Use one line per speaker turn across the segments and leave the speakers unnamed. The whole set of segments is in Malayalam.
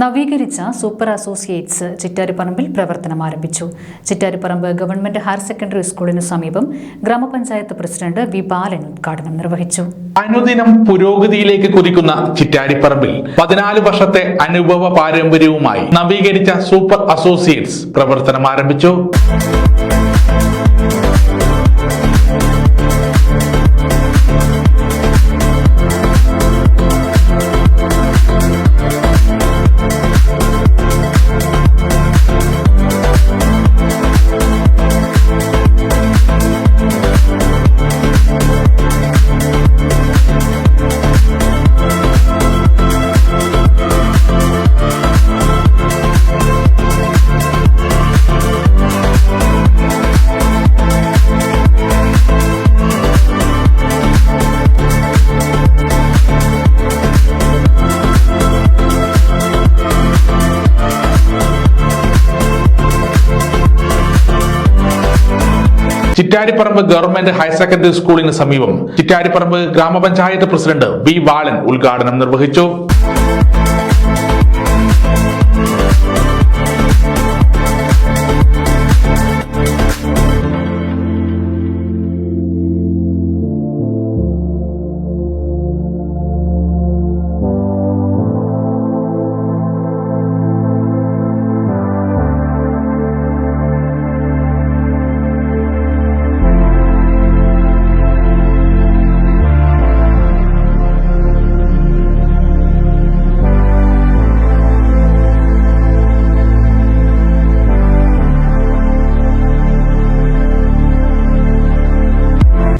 നവീകരിച്ച സൂപ്പർ അസോസിയേറ്റ്സ് ചിറ്റാരിപ്പറമ്പിൽ പ്രവർത്തനം ആരംഭിച്ചു. ചിറ്റാരിപ്പറമ്പ് ഗവൺമെന്റ് ഹയർ സെക്കൻഡറി സ്കൂളിനു സമീപം ഗ്രാമപഞ്ചായത്ത് പ്രസിഡന്റ് വി ബാലൻ ഉദ്ഘാടനം നിർവഹിച്ചു.
അനുദിനം പുരോഗതിയിലേക്ക് കുതിക്കുന്ന ചിറ്റാരിപ്പറമ്പിൽ പതിനാല് വർഷത്തെ അനുഭവ പാരമ്പര്യവുമായി നവീകരിച്ച സൂപ്പർ അസോസിയേറ്റ്സ് പ്രവർത്തനം ആരംഭിച്ചു. ചിറ്റാരിപ്പറമ്പ് ഗവൺമെന്റ് ഹയർ സെക്കൻഡറി സ്കൂളിന് സമീപം ചിറ്റാരിപ്പറമ്പ് ഗ്രാമപഞ്ചായത്ത് പ്രസിഡന്റ് വി ബാലൻ ഉദ്ഘാടനം നിർവഹിച്ചു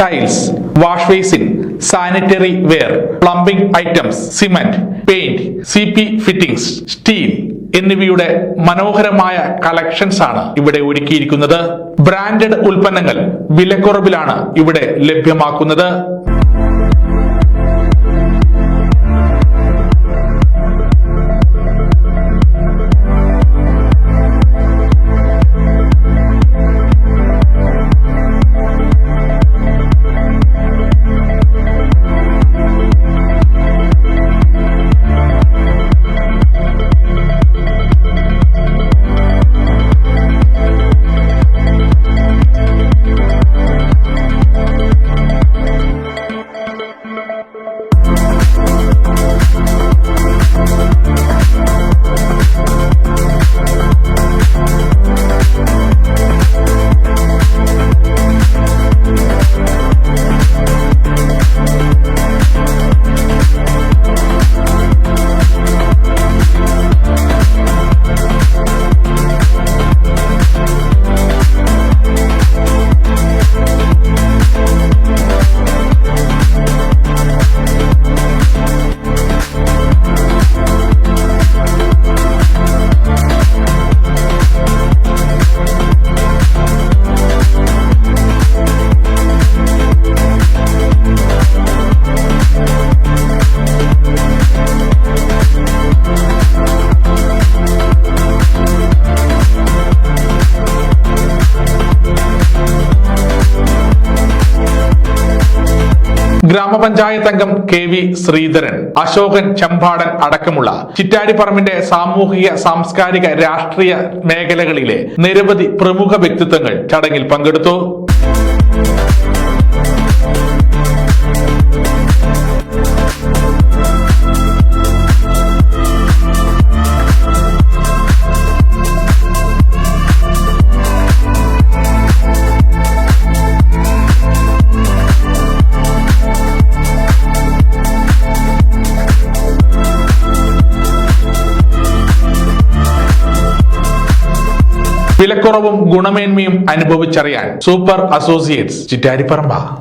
tiles wash basin sanitary ware plumbing items cement paint C P fittings steel എന്നിവയുടെ മനോഹരമായ കളക്ഷൻസ് ആണ് ഇവിടെ ഒരുക്കിയിരിക്കുന്നത്. ബ്രാൻഡഡ് ഉൽപ്പന്നങ്ങൾ വിലക്കുറവിലാണ് ഇവിടെ ലഭ്യമാക്കുന്നത്. ഗ്രാമപഞ്ചായത്ത് അംഗം കെ വി ശ്രീധരൻ അശോകൻ ചമ്പാടൻ അടക്കമുള്ള ചിറ്റാരിപ്പറമ്പിന്റെ സാമൂഹിക സാംസ്കാരിക രാഷ്ട്രീയ മേഖലകളിലെ നിരവധി പ്രമുഖ വ്യക്തിത്വങ്ങൾ ചടങ്ങിൽ പങ്കെടുത്തു. വിലക്കുറവും ഗുണമേന്മയും അനുഭവിച്ചറിയാൻ സൂപ്പർ അസോസിയേറ്റ്സ് ചിറ്റാരിപ്പറമ്പ.